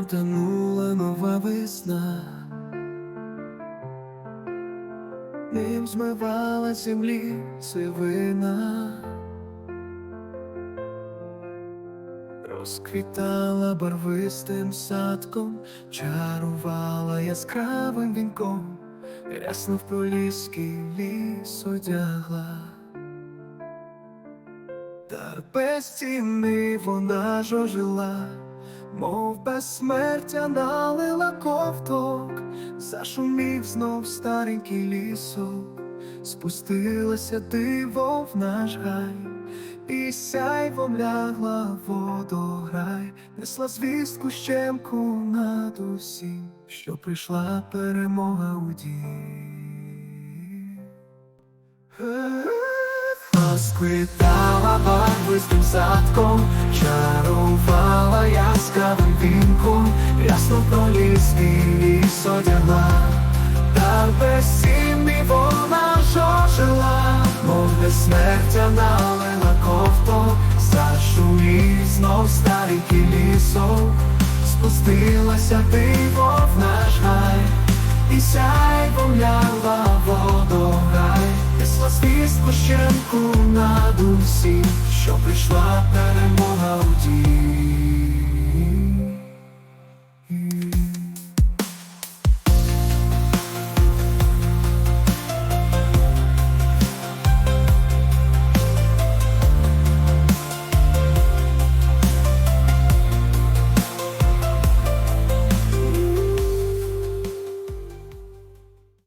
потонула нова весна. Ним змивала землі сивина, розквітала барвистим садком, чарувала яскравим вінком, рясно в проліски ліс одягла. Та безцінний вона ж ожила, мов безсмертя налила ковток, зашумів знов старенький лісок, спустилася диво в наш гай, і сяйвом лягла водограй, несла звістку щемку над усім, що прийшла перемога у дім. Розквітала барвистим садком, чарувала яскравим вінком, проліски ліс одягла, та безцінний вона жожила, мов безсмертя налила ковток, зашумів знов старенький лісок, спустилася диво в наш гай, і сяйвом лягла водограй, несла звістку щенку над усім, що прийшла перемога у дім.